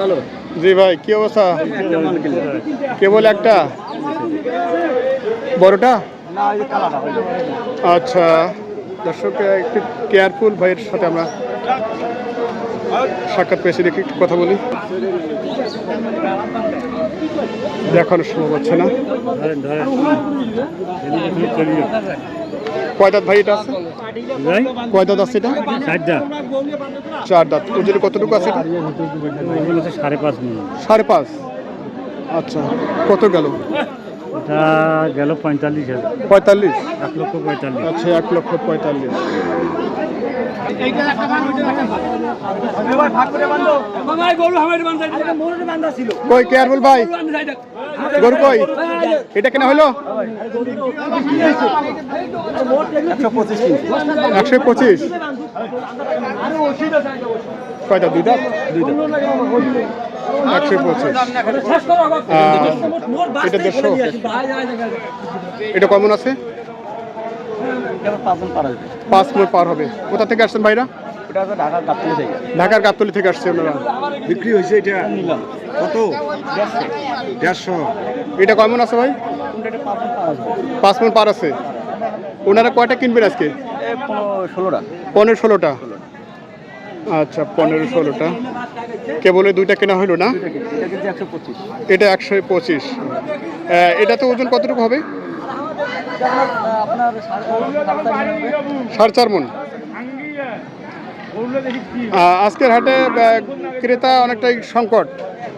ভালো? জি ভাই কি অবস্থা? কেবল একটা? বড়টা? আচ্ছা দর্শক একটু কেয়ারফুল ভাইয়ের সাথে আমরা সাক্ষাৎ পেয়েছি দেখি একটু কথা বলি। দেখানো সম্ভব হচ্ছে না। কয় দাঁত ভাই এটা আছে? কয় দাঁত আছে এটা? চার দাঁত। ওজন কতটুকু আছে এটা? সাড়ে পাঁচ সাড়ে পাঁচ। আচ্ছা কত গেল? এটা গেল পঁয়তাল্লিশ হাজার। পঁয়তাল্লিশ? এক লক্ষ পঁয়তাল্লিশ। আচ্ছা এক লক্ষ পঁয়তাল্লিশ। কই কেয়ারফুল ভাই। গরু কই? এটা কেনা হলো? একশো পঁচিশ। কয়টা? দুইটা? একশো পঁচিশ। এটা দেড়শো। এটা কেমন আছে? পাঁচ মিনিট পার হবে? কোথা থেকে আসছেন ভাইরা? ঢাকার গাবতলি থেকে। আসছে ওনারা বিক্রি হয়েছে এটা কত? দেড়শো। এটা কেমন আছে ভাই? পাঁচ মিনিট পার আছে। ওনারা কয়টা কিনবেন আজকে? পনেরো ষোলোটা। পনেরো ষোলোটা। আচ্ছা পনেরো ষোলোটা। কেবল দুইটা কেনা হলো না? এটা একশো পঁচিশ। এটা এটা তো ওজন কতটুকু হবে? সাড়ে চার মন। আজকের হাটে ক্রেতা অনেকটাই সংকট।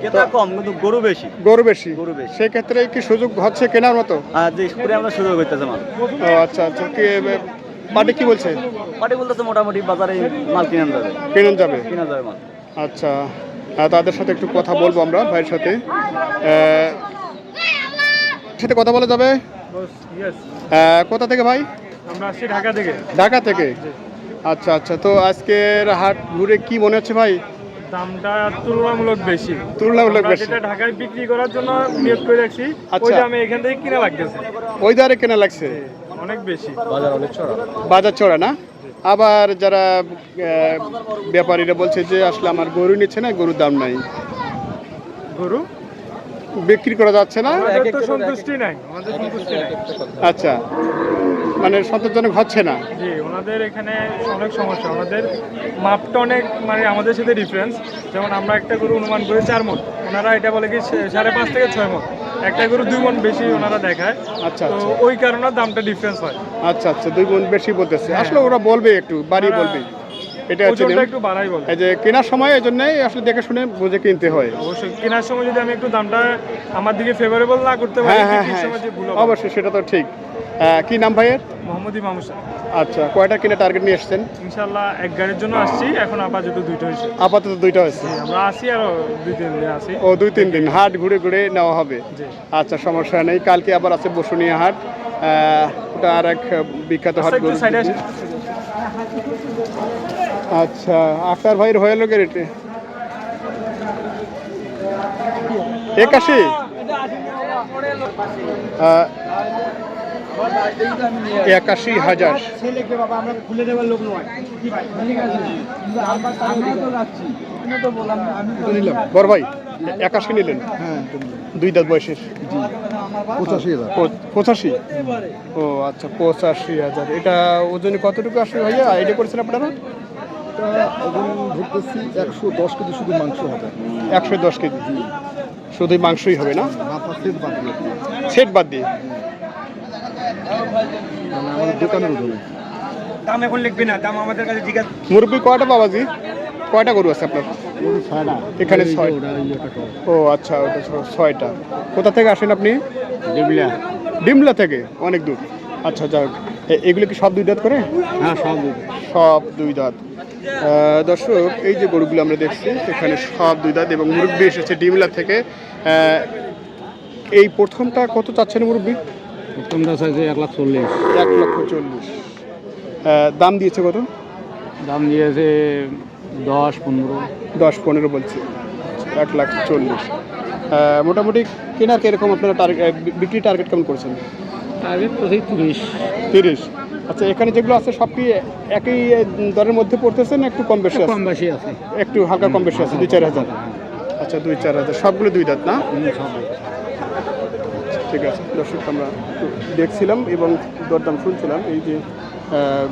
কেতা কম কিন্তু গরু বেশি। গরু বেশি। গরু বেশি। সেক্ষেত্রে কি সুযোগ হচ্ছে কেনার মতো? যে আমরা মাল। ও আচ্ছা আচ্ছা। কি বলছে? পাটি বলতেছে মোটামুটি বাজারে মাল কিনে যাবে। কেনা যাবে। কিনা যাবে মাল। আচ্ছা। তাদের সাথে একটু কথা বলব আমরা ভাইয়ের সাথে। সাথে কথা বলা যাবে? কোথা থেকে ভাই? আমরা আসছি ঢাকা থেকে। ঢাকা থেকে? আচ্ছা আচ্ছা। তো আজকের হাট ঘুরে কি মনে হচ্ছে ভাই? দামটা তুলনামূলক বেশি। তুলনামূলক বেশি। যেটা ঢাকায় বিক্রি করার জন্য নিয়োগ করে রাখছি আচ্ছা। ওইটা এখান থেকে কিনা লাগতেছে। ওই দারে কেনা লাগছে? অনেক বেশি। বাজার চড়া। না? আবার যারা ব্যাপারীরা বলছে যে আসলে আমার গরু নিচ্ছে না গরুর দাম নাই। গরু? বিক্রি করা যাচ্ছে না? সন্তুষ্টি নাই। আমাদের আচ্ছা। মানে সন্তোষজনক হচ্ছে না? জি ওনাদের এখানে অনেক সমস্যা। ওনাদের মাপটা অনেক মানে আমাদের সাথে ডিফারেন্স যেমন আমরা একটা গরু অনুমান করি চার মন। ওনারা এটা বলে কি সাড়ে পাঁচ থেকে ছয় মন। একটা গরু দুই মন বেশি ওনারা দেখায়। আচ্ছা তো আচ্ছা। ওই কারণে দামটা ডিফারেন্স হয়। আচ্ছা আচ্ছা। দুই গুণ বেশি বলতেছে। আসলে ওরা বলবে একটু বাড়ি বলবে। এটা। একটু বাড়াই বলে এই যে কেনার সময় এই জন্যই আসলে দেখে শুনে বুঝে কিনতে হয়। অবশ্যই কেনার সময় যদি আমি একটু দামটা আমার দিকে ফেভারেবল না করতে পারি হ্যাঁ হ্যাঁ হ্যাঁ। অবশ্যই সেটা তো ঠিক। কি নাম ভাইয়ের? মোহাম্মদ ইমাম আচ্ছা কয়টা কিনে টার্গেট নিয়ে এসছেন? ইনশাল্লাহ এক গাড়ির জন্য আসছি এখন আপাতত দুইটা হয়েছে। আপাতত দুইটা হয়েছে। আমরা আসি আরও দুই তিন দিন আসি। ও দুই তিন দিন। হাট ঘুরে ঘুরে নেওয়া হবে। আচ্ছা সমস্যা নেই। কালকে আবার আছে বসুনিয়া হাট। ওটা আর এক বিখ্যাত হাট আচ্ছা, আক্তার ভাইয়ের হয়ে লোকে রেটে একাশি একাশি হাজার। নিলাম। বড় ভাই একাশি নিলেন? হ্যাঁ দুই দাঁত বয়সের? পঁচাশি হাজার। পঁচাশি? ও আচ্ছা পঁচাশি হাজার। এটা ওজনে কতটুকু আসবে ভাইয়া? আইডিয়া করেছেন আপনারা? ওজন ধরতেছি একশো দশ কেজি শুধু মাংস হবে। একশো দশ কেজি। শুধুই মাংসই হবে না? মাথা সেট বাদ দিয়ে। সেট বাদ দিয়ে? মানে আমাদের দোকানের ওজনে। দাম এখন লিখবি না দাম আমাদের কাছে জিজ্ঞাসা মুরব্বী কয়টা বাবাজি? কয়টা গরু আছে আপনার? এখানে ছয়। ও আচ্ছা ওটা ছয়টা। কোথা থেকে আসেন আপনি? ডিমলা। ডিমলা থেকে? অনেক দূর। আচ্ছা যাক। এগুলো কি সব দুই দাঁত করে? হ্যাঁ সব সব দুই দাঁত। দর্শক এই যে গরুগুলো আমরা দেখছি এখানে সব দুই দাঁত এবং মুরব্বী এসেছে ডিমলা থেকে। এই প্রথমটা কত চাচ্ছেন মুরব্বী? প্রথমটা চাইছে এক লাখ চল্লিশ। এক লক্ষ চল্লিশ। দাম দিয়েছে কত? দাম দিয়েছে দশ পনেরো। দশ পনেরো বলছে। এক লাখ চল্লিশ। মোটামুটি কেনার কীরকম আপনারা টার্গেট বিক্রি টার্গেট কেমন করছেন? টার্গেট তো সেই তিরিশ। তিরিশ। আচ্ছা এখানে যেগুলো আছে সব কি একই দরের মধ্যে পড়তেছে না একটু কম বেশি আছে? কম বেশি আছে। একটু হালকা কম বেশি আছে দুই চার হাজার। আচ্ছা দুই চার হাজার। সবগুলো দুই দাঁত না? ঠিক আছে। দর্শক আমরা একটু দেখছিলাম এবং দরদাম শুনছিলাম এই যে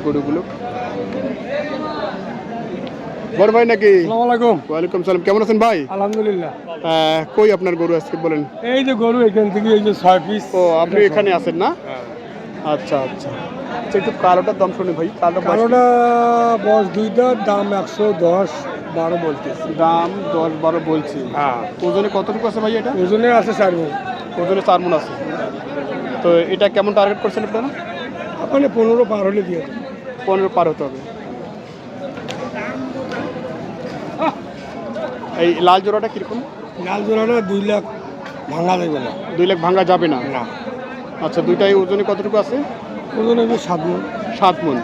গরুগুলো। বড় ভাই নাকি? আসসালামাইকুম ওয়ালাইকুম সালাম। কেমন আছেন ভাই? আলহামদুলিল্লাহ। কই আপনার গরু আজকে বলেন? এই যে গরু এখান থেকে এই যে ছয় পিস ও আপনি এখানে আছেন না? আচ্ছা আচ্ছা আচ্ছা। একটু কালোটার দাম শুনি ভাই কালোটা বয়স কি? কালোটা বয়স দুইটার দাম একশো দশ বারো বলতেছি। দাম দশ বারো বলছি। হ্যাঁ। ওজনে কতটুকু আছে ভাই এটা? ওজনে আছে চার মন। ওজনে চার মন আছে। তো এটা কেমন টার্গেট করছেন আপনারা? ওখানে পনেরো পার হলে দিয়ে। পনেরো পার হতে হবে। এই লাল জোড়াটা কীরকম? লাল জোড়াটা দুই লাখ ভাঙা দেবে না। দুই লাখ ভাঙা যাবে না? না। আচ্ছা দুইটাই ওজনে কতটুকু আছে? ওজনে হবে সাত মন। সাত মন।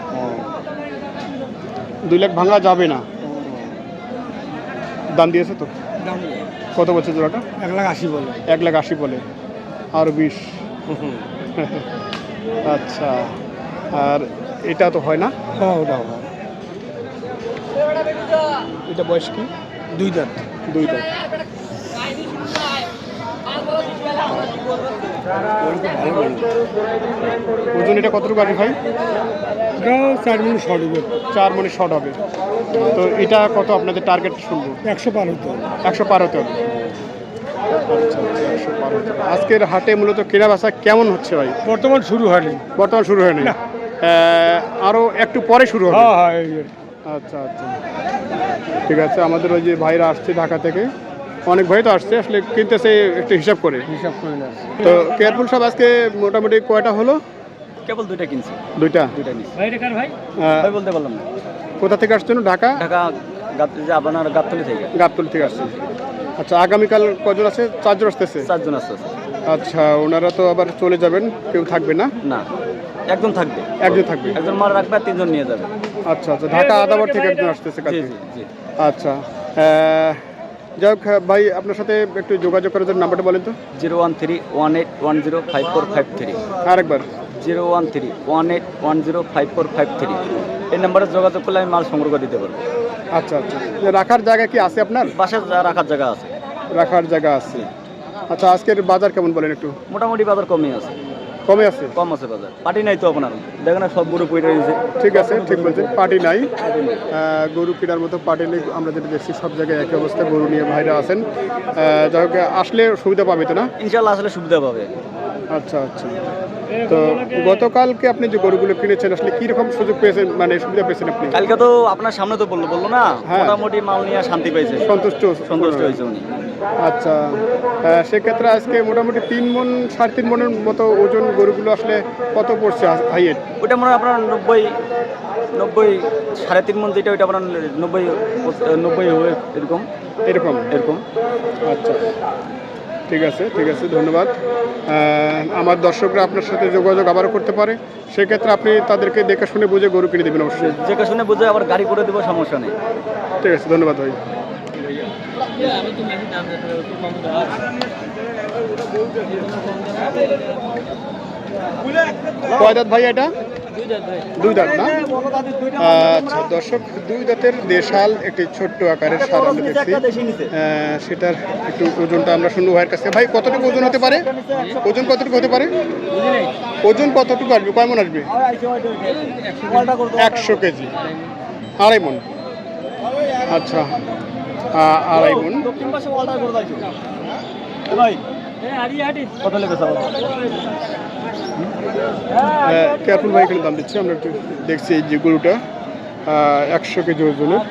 দুই লাখ ভাঙা যাবে না। দাম দিয়েছে তো? দাম কত বলছে জোড়াটা? এক লাখ আশি বলে। এক লাখ আশি বলে। আর বিশ। আচ্ছা। আর এটা তো হয় না? হ্যাঁ ওটা হবে এটা বয়স কি? দুই দাঁত। দুই দাঁত। ওজন এটা কতটুকু আছে ভাই চার মিনিট শর্ট হবে। চার মনে শর্ট হবে। তো এটা কত আপনাদের টার্গেট শুনব? একশো পার হতে হবে। একশো পার হতে হবে। আচ্ছা হবে। আজকের হাটে মূলত কেনা বেচা কেমন হচ্ছে ভাই? বর্তমান শুরু হয়নি। বর্তমান শুরু হয়নি। আরও একটু পরে শুরু হবে? হ্যাঁ হ্যাঁ কি। আচ্ছা আচ্ছা। ঠিক আছে আমাদের ওই যে ভাইরা আসছে ঢাকা থেকে। অনেক ভাই তো আসছে আসলে কিনতেছে একটু হিসাব করে। হিসাব করে না তো কেয়ারফুল সব আজকে মোটামুটি কয়টা হলো? কেবল দুইটা কিনছি। দুইটা? দুইটা নিচ্ছি ভাই রেখার ভাই? ভাই বলতে পারলাম না। কোথা থেকে আসছেন? ঢাকা? ঢাকা আপনার গাবতলি থেকে। গাবতলি থেকে আসছেন। আচ্ছা আগামীকাল কজন আছে? চারজন আসতেছে? চারজন আসতে আছে। আচ্ছা ওনারা তো আবার চলে যাবেন কেউ থাকবে না? না একজন থাকবে। একজন থাকবে। একজন মাল রাখবে আর তিনজন নিয়ে যাবে। আচ্ছা আচ্ছা ঢাকা আদাবার থেকে একজন আসতেছে কাছে জি জি আচ্ছা যাই হোক ভাই আপনার সাথে একটু যোগাযোগ করার জন্য নাম্বারটা বলেন তো। Zero one three one eight one zero five four five three. আরেকবার। Zero one three one eight one zero five four five three. এই নাম্বারে যোগাযোগ করলে আমি মাল সংগ্রহ দিতে পারব। আচ্ছা আচ্ছা। রাখার জায়গা কি আছে আপনার? বাসে রাখার জায়গা আছে। রাখার জায়গা আছে। আচ্ছা আজকের বাজার কেমন বলেন একটু? মোটামুটি বাজার কমই আছে। কমে আছে? কম আছে বাজার। পার্টি নাই তো আপনার? দেখেন না সব গরু পড়ে দিয়েছে ঠিক আছে ঠিক বলছেন পার্টি নাই। গরু কেনার মতো পার্টি নেই। আমরা যেটা দেখছি সব জায়গায় একই অবস্থা। গরু নিয়ে ভাইরা আছেন। যাই হোক আসলে সুবিধা পাবে তো না? ইনশাল্লাহ আসলে সুবিধা পাবে। আচ্ছা আচ্ছা। তো গতকালকে আপনি যে গরুগুলো কিনেছেন আসলে কীরকম সুযোগ পেয়েছেন মানে সুবিধা পেয়েছেন আপনি? কালকে তো আপনার সামনে তো বলল বলল না? হ্যাঁ। মোটামুটি মাল নিয়ে শান্তি পাইছে সন্তুষ্ট সন্তুষ্ট হয়েছে উনি। আচ্ছা। সেক্ষেত্রে আজকে মোটামুটি তিন মন সাড়ে তিন মনের মতো ওজন গরুগুলো আসলে কত পড়ছে হাইয়েট ওটা মনে হয় আপনার নব্বই নব্বই সাড়ে তিন মন যেটা ওইটা আপনার নব্বই নব্বই এরকম। এরকম? এরকম। আচ্ছা। ঠিক আছে ঠিক আছে ধন্যবাদ। আমার দর্শকরা আপনার সাথে যোগাযোগ আবারও করতে পারে। সেক্ষেত্রে আপনি তাদেরকে দেখে শুনে বুঝে গরু কিনে দেবেন অবশ্যই। দেখে শুনে বুঝে আবার গাড়ি করে দেবো সমস্যা নেই। ঠিক আছে ধন্যবাদ ভাই। কয় দাঁত ভাই এটা? দুই দাঁত না? আচ্ছা দর্শক দুই দাঁতের দেশাল একটি ছোট্ট আকারের সার আমরা দেখছি। সেটার একটু ওজনটা আমরা শুনব ভাইয়ের কাছে ভাই কতটুকু ওজন হতে পারে? ওজন কতটুকু হতে পারে? ওজন কতটুকু আসবে? কয় মন আসবে? একশো কেজি। আড়াই মন। আচ্ছা আড়াই মন। কত লেগে কেয়ারফুল ভাই, এখানে দাম দিচ্ছে। আমরা একটু দেখছি এই যে গরুটা। একশো কেজি ওজনের।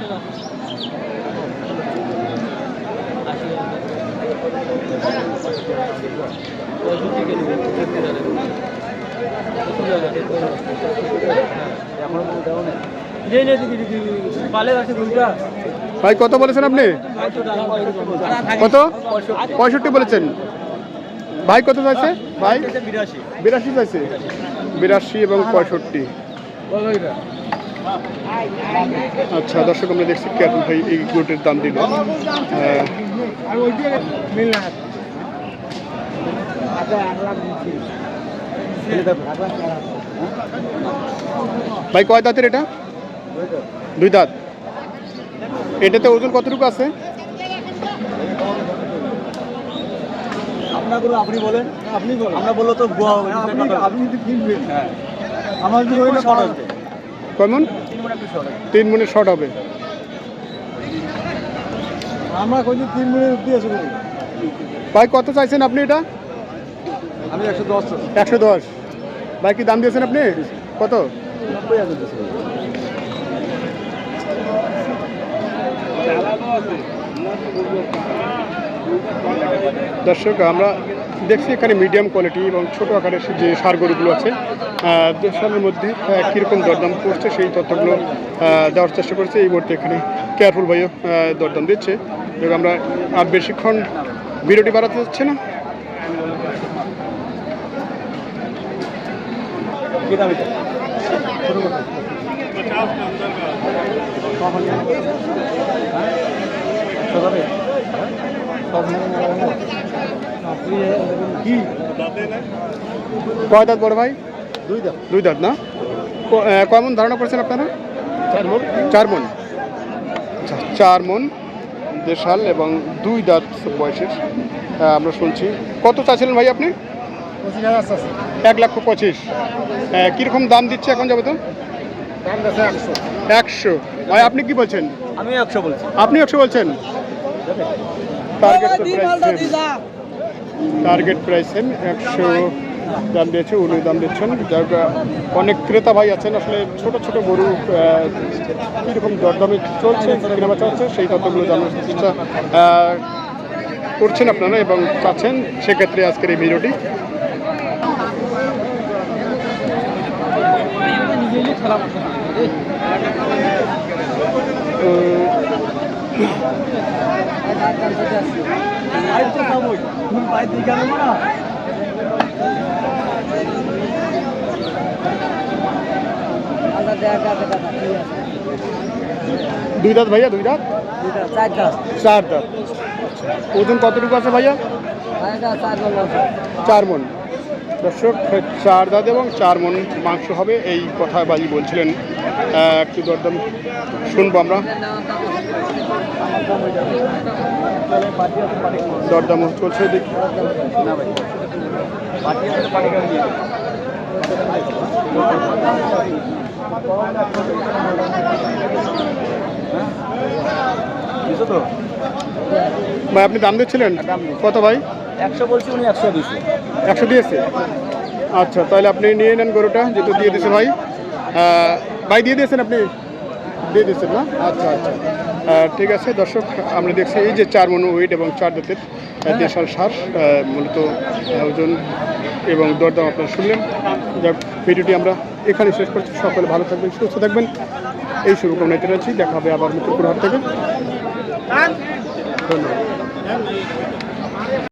ভাই, কত বলেছেন আপনি? কত? পঁয়ষট্টি বলেছেন। ভাই কত চাইছে? ভাই? বিরাশি। চাইছে? বিরাশি এবং পঁয়ষট্টি। আচ্ছা দর্শক আমরা দেখছি কেয়ারফুল ভাই এই গরুটির দাম দিল। ভাই কয় দাঁতের এটা? দুই দাঁত। এটাতে ওজন কতটুকু আছে? না করুন আপনি বলেন আপনি বলেন। আমরা বলল তো গোয়া আপনি আপনি যদি কিনবেন হ্যাঁ। আমার যদি ওই না শর্ট আসবে কেমন? তিন মনে একটু শর্ট আসবে তিন শর্ট হবে। আমরা কোনদিন তিন মিনিট দিয়েছি ভাই কত চাইছেন আপনি এটা? আমি একশো দশ একশো দশ। ভাই কি দাম দিয়েছেন আপনি? কত? নব্বই দর্শক আমরা দেখছি এখানে মিডিয়াম কোয়ালিটি এবং ছোট আকারের যে সার গরুগুলো আছে আহ, মধ্যে কীরকম দরদাম করছে সেই তথ্যগুলো দেওয়ার চেষ্টা করছে। এই মুহূর্তে এখানে কেয়ারফুল ভাইও দরদাম দিচ্ছে। এবং আমরা আর বেশিক্ষণ ভিডিওটি বাড়াতে যাচ্ছে না। কয় দাঁত বড় ভাই? দুই দাম দুই দাঁত না? ক- আহ, কয় মন ধারণা করছেন আপনারা? চার মন চার মন আচ্ছা, চার মন দেশাল এবং দুই দাঁত বয়সের আমরা শুনছি। কত চাইছিলেন ভাই আপনি? এক লক্ষ পঁচিশ। কীরকম দাম দিচ্ছে এখন যাবে তো একশো। একশো। ভাই আপনি কি বলছেন? আমি একশো বলছি। আপনি একশো বলছেন? Target price target price same একশো দাম দিয়েছে উনি দাম দিচ্ছেন। যাক অনেক ক্রেতা ভাই আছেন আসলে ছোট ছোট গরু কীরকম দরদামে চলছে কেনাবেচা চলছে সেই তথ্যগুলো জানার চেষ্টা করছেন আপনারা এবং চাচ্ছেন সেক্ষেত্রে আজকের এই ভিডিওটি। তুমি দুই দাঁত ভাইয়া, দুই দাঁত? চার দাঁত। ওজন কতটুকু আছে ভাইয়া? চার মন। দর্শক, চার দাঁত এবং চার মন মাংস হবে এই কথা বাজি বলছিলেন। একটু দরদাম শুনব আমরা। দরদাম চলছে দেখি। না ভাই আপনি দাম দিচ্ছিলেন? দাম কত ভাই? একশো বলছি উনি একশো দিচ্ছে একশো দিয়েছে? আচ্ছা তাহলে আপনি নিয়ে নেন গরুটা যেহেতু দিয়ে দিয়েছে ভাই। ভাই দিয়ে দিয়েছেন আপনি? দিয়ে না? আচ্ছা আচ্ছা। ঠিক আছে দর্শক আমরা দেখছি এই যে চার মনো ওয়েট এবং চার দাঁতের দেশাল সার মূলত ওজন এবং দরদাম আপনারা শুনলেন। ভিডিওটি আমরা এখানে শেষ করছি। সকলে ভালো থাকবেন সুস্থ থাকবেন। এই শুভকামনা আছি দেখা হবে আবার কোনো হাট থেকে। ধন্যবাদ।